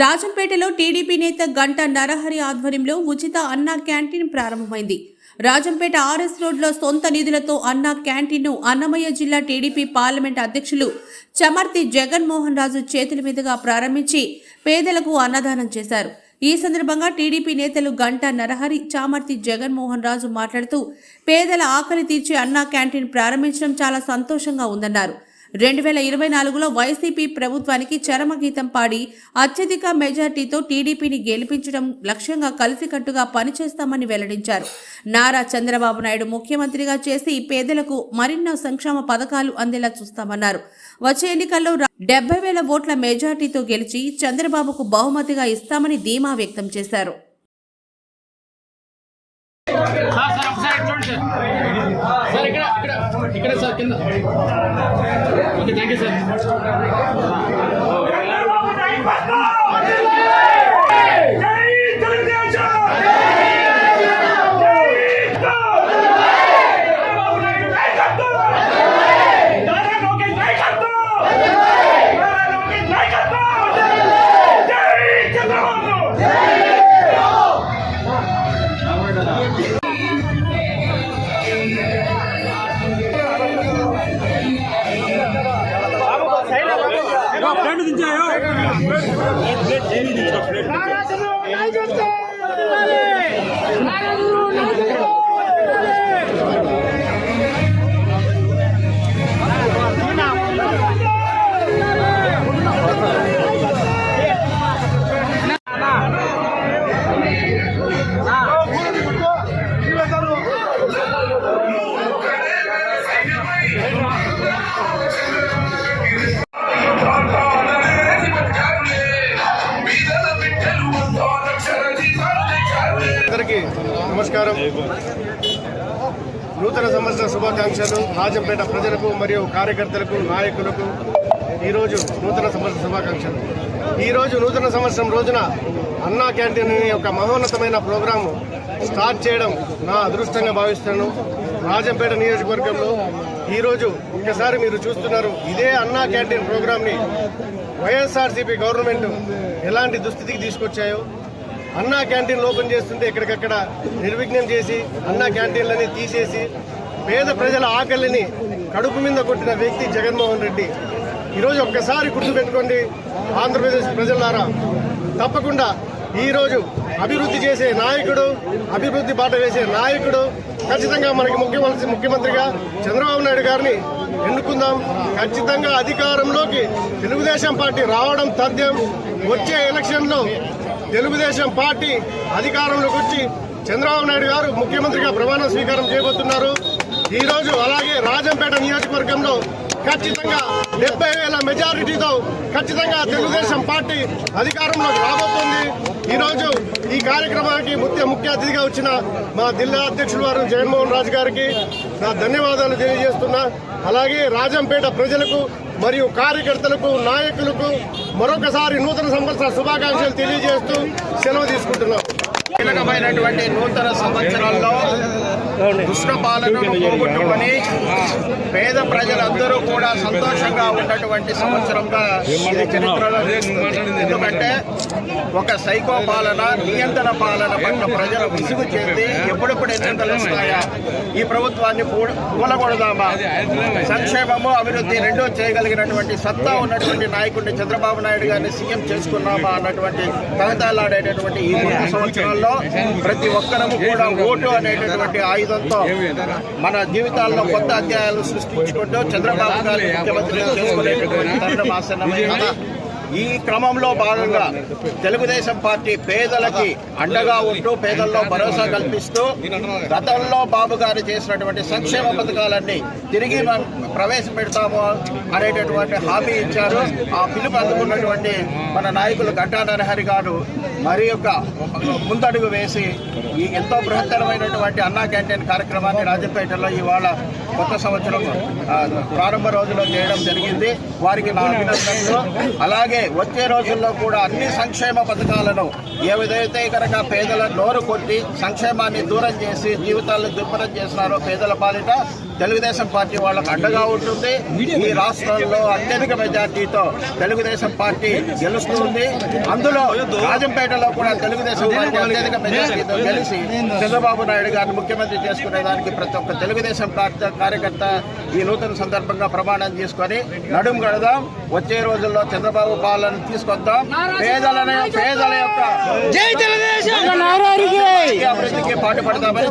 రాజంపేటలో TDP నేత గంట నరహరి ఆధ్వర్యంలో ఉచిత అన్నా క్యాంటీన్ ప్రారంభమైంది. రాజంపేట ఆర్ఎస్ రోడ్లో సొంత నిధులతో అన్నా క్యాంటీన్ను అన్నమయ్య జిల్లా టీడీపీ పార్లమెంట్ అధ్యక్షులు చమర్తి జగన్మోహన్ రాజు చేతుల మీదుగా ప్రారంభించి పేదలకు అన్నదానం చేశారు. ఈ సందర్భంగా టీడీపీ నేతలు గంట నరహరి చామర్తి జగన్మోహన్ రాజు మాట్లాడుతూ పేదల ఆకలి తీర్చే అన్నా క్యాంటీన్ ప్రారంభించడం చాలా సంతోషంగా ఉందన్నారు. రెండు వేల ఇరవై నాలుగులో వైసీపీ ప్రభుత్వానికి చరమగీతం పాడి అత్యధిక మెజార్టీతో టీడీపీని గెలిపించడం లక్ష్యంగా కలిసికట్టుగా పనిచేస్తామని వెల్లడించారు. నారా చంద్రబాబు నాయుడు ముఖ్యమంత్రిగా చేసి పేదలకు మరిన్నో సంక్షేమ పథకాలు అందేలా చూస్తామన్నారు. వచ్చే ఎన్నికల్లో డెబ్బై వేల ఓట్ల మెజార్టీతో గెలిచి చంద్రబాబుకు బహుమతిగా ఇస్తామని ధీమా వ్యక్తం చేశారు. సార్ సార్ ఇక్కడ ఇక్కడ ఇక్కడ సార్ కింద ఓకే థ్యాంక్ యూ సార్ నాయకత్వం అందరికీ నమస్కారం. నూతన సంవత్సర శుభాకాంక్షలు. రాజంపేట ప్రజలకు మరియు కార్యకర్తలకు నాయకులకు ఈరోజు నూతన సంవత్సర శుభాకాంక్షలు. ఈరోజు నూతన సంవత్సరం రోజున అన్నా క్యాంటీన్ యొక్క ఒక మహోన్నతమైన ప్రోగ్రాము స్టార్ట్ చేయడం నా అదృష్టంగా భావిస్తాను రాజంపేట నియోజకవర్గంలో ఈరోజు ఒక్కసారి మీరు చూస్తున్నారు ఇదే అన్నా క్యాంటీన్ ప్రోగ్రామ్ని వైఎస్ఆర్సీపీ గవర్నమెంట్ ఎలాంటి దుస్థితికి తీసుకొచ్చాయో అన్నా క్యాంటీన్లు ఓపెన్ చేస్తుంటే ఎక్కడికక్కడ నిర్విఘ్నం చేసి అన్నా క్యాంటీన్లని తీసేసి పేద ప్రజల ఆకలిని కడుపు మీద కొట్టిన వ్యక్తి జగన్మోహన్ రెడ్డి. ఈరోజు ఒక్కసారి గుర్తుపెట్టుకోండి ఆంధ్రప్రదేశ్ ప్రజలారా. తప్పకుండా ఈరోజు అభివృద్ధి చేసే నాయకుడు అభివృద్ధి బాట వేసే నాయకుడు ఖచ్చితంగా మనకి ముఖ్యమంత్రి ముఖ్యమంత్రిగా చంద్రబాబు నాయుడు గారిని ఎన్నుకుందాం. ఖచ్చితంగా అధికారంలోకి తెలుగుదేశం పార్టీ రావడం తథ్యం. వచ్చే ఎలక్షన్లో తెలుగుదేశం పార్టీ అధికారంలోకి వచ్చి చంద్రబాబు నాయుడు గారు ముఖ్యమంత్రిగా ప్రమాణ స్వీకారం చేయబోతున్నారు. ఈ రోజు అలాగే రాజంపేట నియోజకవర్గంలో ఖచ్చితంగా డెబ్బై వేల మెజారిటీతో ఖచ్చితంగా తెలుగుదేశం పార్టీ అధికారంలోకి రాబోతుంది. ఈ రోజు ఈ కార్యక్రమానికి ముఖ్య ముఖ్య అతిథిగా వచ్చిన మా జిల్లా అధ్యక్షుడు వారు జగన్మోహన్ రాజు గారికి నా ధన్యవాదాలు తెలియజేస్తున్నా. అలాగే రాజంపేట ప్రజలకు మరియు కార్యకర్తలకు నాయకులకు మరొకసారి నూతన సంవత్సర శుభాకాంక్షలు తెలియజేస్తూ సెలవు తీసుకుంటున్నాం. కీలకమైనటువంటి నూతన సంవత్సరాల్లో దుష్ట పాలనను పోగొట్టుకొని పేద ప్రజలందరూ కూడా సంతోషంగా ఉన్నటువంటి సంవత్సరంగా ఇది చరిత్రలో. ఎందుకంటే ఒక సైకో పాలన నియంత్రణ పాలన పట్ల ప్రజలు విసుగు చెంది ఎప్పుడెప్పుడు ఎన్నికలు వస్తాయా ఈ ప్రభుత్వాన్ని కూలగొడదామా? సంక్షేమము అభివృద్ధి రెండూ చేయగలిగినటువంటి సత్తా ఉన్నటువంటి నాయకుడిని చంద్రబాబు నాయుడు గారిని సీఎం చేసుకున్నామా అన్నటువంటి తగదాలాడేటటువంటి ఈ సంవత్సరంలో ప్రతి ఒక్కరము కూడా ఓటు అనేటటువంటి ఆయుధంతో మన జీవితాల్లో కొత్త అధ్యాయాలు సృష్టించుకుంటూ చంద్రబాబు గారు ముఖ్యమంత్రి తరుణం ఈ క్రమంలో భాగంగా తెలుగుదేశం పార్టీ పేదలకి అండగా ఉంటూ పేదల్లో భరోసా కల్పిస్తూ గతంలో బాబు గారు చేసినటువంటి సంక్షేమ పథకాలన్నీ తిరిగి మనం ప్రవేశపెడతాము అనేటటువంటి హామీ ఇచ్చారు. ఆ పిలుపు అందుకున్నటువంటి మన నాయకులు గంటా నరహరి గారు మరి యొక్క ముందడుగు వేసి ఈ ఎంతో బృహత్తరమైనటువంటి అన్నా క్యాంటీన్ కార్యక్రమాన్ని రాజపేటలో ఇవాళ కొత్త సంవత్సరం ప్రారంభ రోజులో చేయడం జరిగింది. వారికి నా అభినందనలు. అలాగే వచ్చే రోజుల్లో కూడా అన్ని సంక్షేమ పథకాలను ఏ విధైతే కనుక పేదల నోరు కొట్టి సంక్షేమాన్ని దూరం చేసి జీవితాలను దుర్భరం చేస్తున్నారో పేదల పాలిట తెలుగుదేశం పార్టీ వాళ్ళకు అండగా ఉంటుంది. ఈ రాష్ట్రంలో అత్యధిక మెజార్టీతో తెలుగుదేశం పార్టీ గెలుస్తుంది. అందులో రాజంపేటలో కూడా తెలుగుదేశం పార్టీ అత్యధిక మెజార్టీతో గెలిచి చంద్రబాబు నాయుడు గారిని ముఖ్యమంత్రి చేసుకునే దానికి ప్రతి ఒక్క తెలుగుదేశం కార్య- కార్యకర్త ఈ నూతన సందర్భంగా ప్రమాణం చేసుకొని నడుం గడదాం వచ్చే రోజుల్లో చంద్రబాబు పాలన తీసుకొద్దాం. పేదల పేదల యొక్క అభివృద్ధికి పాటుపడదామని